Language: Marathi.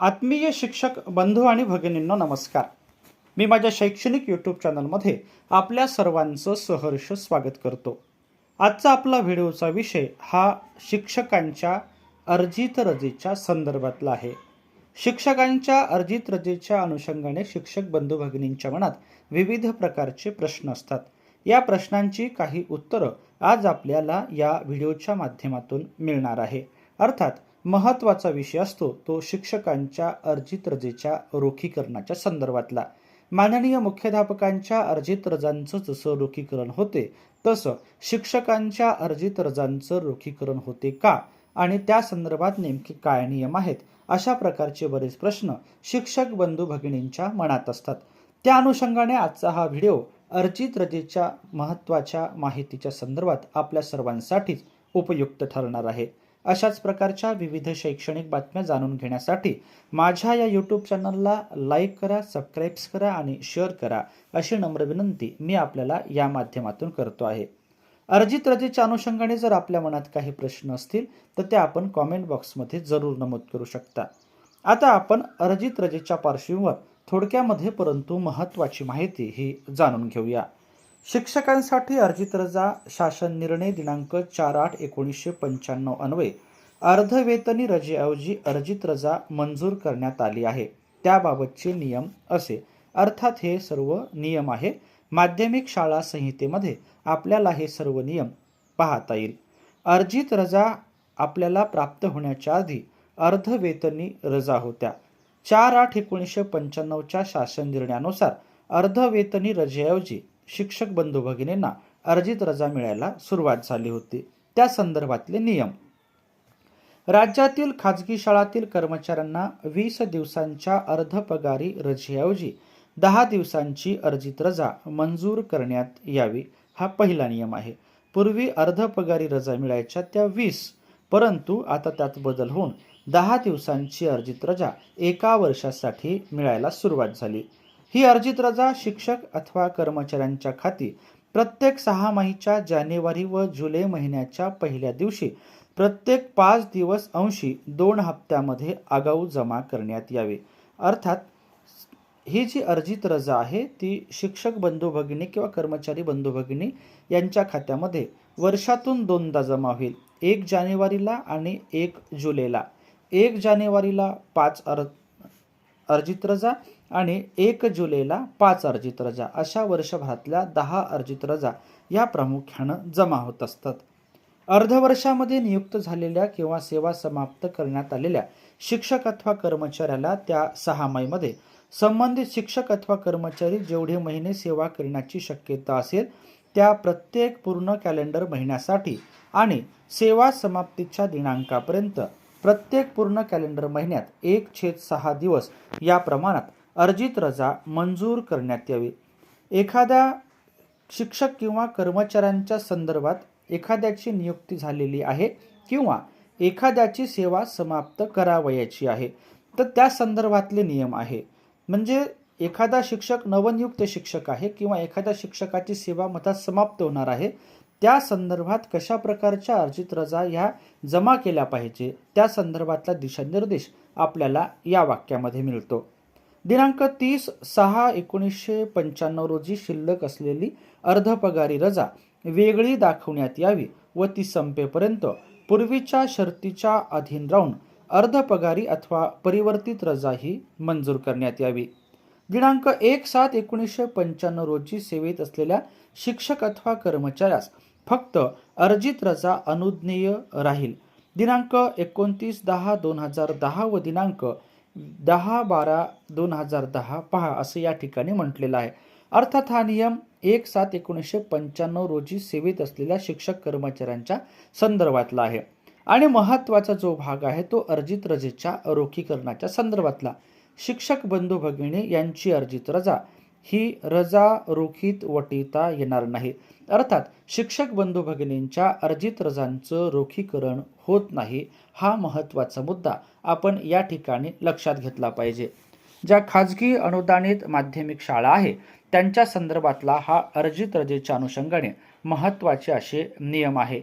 आत्मीय शिक्षक बंधू आणि भगिनींनो नमस्कार. मी माझ्या शैक्षणिक यूट्यूब चॅनलमध्ये आपल्या सर्वांचं सहर्ष स्वागत करतो. आजचा आपला व्हिडिओचा विषय हा शिक्षकांच्या अर्जित रजेच्या संदर्भातला आहे. शिक्षकांच्या अर्जित रजेच्या अनुषंगाने शिक्षक बंधू भगिनींच्या मनात विविध प्रकारचे प्रश्न असतात. या प्रश्नांची काही उत्तरं आज आपल्याला या व्हिडिओच्या माध्यमातून मिळणार आहे. अर्थात महत्त्वाचा विषय असतो तो शिक्षकांच्या अर्जित रजेच्या रोखीकरणाच्या संदर्भातला. माननीय मुख्याध्यापकांच्या अर्जित रजांचं जसं रोखीकरण होते तसं शिक्षकांच्या अर्जित रजांचं रोखीकरण होते का? आणि त्या संदर्भात नेमके काय नियम आहेत? अशा प्रकारचे बरेच प्रश्न शिक्षक बंधू भगिनींच्या मनात असतात. त्या अनुषंगाने आजचा हा व्हिडिओ अर्जित रजेच्या महत्त्वाच्या माहितीच्या संदर्भात आपल्या सर्वांसाठीच उपयुक्त ठरणार आहे. अशाच प्रकारच्या विविध शैक्षणिक बातम्या जाणून घेण्यासाठी माझ्या या यूट्यूब चॅनलला लाईक करा सबस्क्राईब्स करा आणि शेअर करा अशी नम्र विनंती मी आपल्याला या माध्यमातून करतो आहे. अर्जित रजेच्या अनुषंगाने जर आपल्या मनात काही प्रश्न असतील तर ते आपण कॉमेंट बॉक्समध्ये जरूर नमूद करू शकता. आता आपण अर्जित रजेच्या पार्श्वभूमीवर थोडक्यामध्ये परंतु महत्त्वाची माहिती ही जाणून घेऊया. शिक्षकांसाठी अर्जित रजा शासन निर्णय दिनांक चार आठ एकोणीसशे पंच्याण्णव अन्वये. अर्धवेतनी रजेऐवजी अर्जित रजा मंजूर करण्यात आली आहे. त्याबाबतचे नियम असे. अर्थात हे सर्व नियम आहे. माध्यमिक शाळा संहितेमध्ये आपल्याला हे सर्व नियम पाहता येईल. अर्जित रजा आपल्याला प्राप्त होण्याच्या आधी अर्धवेतनी रजा होत्या. चार आठ एकोणीसशे पंच्याण्णवच्या शासन निर्णयानुसार अर्धवेतनी रजेऐवजी शिक्षक बंधू भगिनींना अर्जित रजा मिळायला सुरुवात झाली होती. त्या संदर्भातले नियम. राज्यातील खाजगी शाळातील कर्मचाऱ्यांना वीस दिवसांच्या अर्धपगारी रजेऐवजी दहा दिवसांची अर्जित रजा मंजूर करण्यात यावी हा पहिला नियम आहे. पूर्वी अर्धपगारी रजा मिळायच्या त्या वीस परंतु आता त्यात बदल होऊन दहा दिवसांची अर्जित रजा एका वर्षासाठी मिळायला सुरुवात झाली. ही अर्जित रजा शिक्षक अथवा कर्मचाऱ्यांच्या खाती प्रत्येक सहामाहीच्या जानेवारी व जुलै महिन्याच्या पहिल्या दिवशी प्रत्येक पाच दिवस अंशी दोन हप्त्यामध्ये आगाऊ जमा करण्यात यावे. अर्थात ही जी अर्जित रजा आहे ती शिक्षक बंधू भगिनी किंवा कर्मचारी बंधू भगिनी यांच्या खात्यामध्ये वर्षातून दोनदा जमा होईल. एक जानेवारीला आणि एक जुलैला. एक जानेवारीला पाच अर अर्जित रजा आणि एक जुलैला पाच अर्जित रजा. अशा वर्षभरातल्या दहा अर्जित रजा या प्रामुख्यानं जमा होत असतात. अर्धवर्षामध्ये नियुक्त झालेल्या किंवा सेवा समाप्त करण्यात आलेल्या शिक्षक अथवा कर्मचाऱ्याला त्या सहामाहीमध्ये संबंधित शिक्षक अथवा कर्मचारी जेवढे महिने सेवा करण्याची शक्यता असेल त्या प्रत्येक पूर्ण कॅलेंडर महिन्यासाठी आणि सेवा समाप्तीच्या दिनांकापर्यंत प्रत्येक पूर्ण कॅलेंडर महिन्यात एक छेद सहा दिवस या प्रमाणात अर्जित रजा मंजूर करण्यात यावी. एखाद्या शिक्षक किंवा कर्मचाऱ्यांच्या संदर्भात एखाद्याची नियुक्ती झालेली आहे किंवा एखाद्याची सेवा समाप्त करावयाची आहे तर त्या संदर्भातले नियम आहे. म्हणजे एखादा शिक्षक नवनियुक्त शिक्षक आहे किंवा एखाद्या शिक्षकाची सेवा मधात समाप्त होणार आहे त्या संदर्भात कशा प्रकारच्या अर्जित रजा ह्या जमा केल्या पाहिजे? त्या संदर्भातला दिशानिर्देश आपल्याला या वाक्यामध्ये मिळतो. दिनांक तीस सहा एकोणीसशे पंच्याण्णव रोजी शिल्लक असलेली अर्धपगारी रजा वेगळी दाखवण्यात यावी व ती संपेपर्यंत पूर्वीच्या शर्तीच्या अधीन राहून अर्धपगारी अथवा परिवर्तित रजा ही मंजूर करण्यात यावी. दिनांक एक सात एकोणीसशे पंच्याण्णव रोजी सेवेत असलेल्या शिक्षक अथवा कर्मचाऱ्यास फक्त अर्जित रजा अनुज्ञेय राहील. दिनांक एकोणतीस दहा दोन हजार दहा व दिनांक दहा बारा दोन हजार दहा पहा असं या ठिकाणी म्हटलेलं आहे. अर्थात हा नियम एक सात एकोणीसशे पंच्याण्णव रोजी सेवेत असलेल्या शिक्षक कर्मचाऱ्यांच्या संदर्भातला आहे. आणि महत्त्वाचा जो भाग आहे तो अर्जित रजेच्या रोखीकरणाच्या संदर्भातला. शिक्षक बंधू भगिनी यांची अर्जित रजा ही रजा रोखीत वटिता येणार नाही. अर्थात शिक्षक बंधू भगिनींच्या अर्जित रजांचं रोखीकरण होत नाही हा महत्त्वाचा मुद्दा आपण या ठिकाणी लक्षात घेतला पाहिजे. ज्या खाजगी अनुदानित माध्यमिक शाळा आहे त्यांच्या संदर्भातला हा अर्जित रजेच्या अनुषंगाने महत्त्वाचे असे नियम आहे.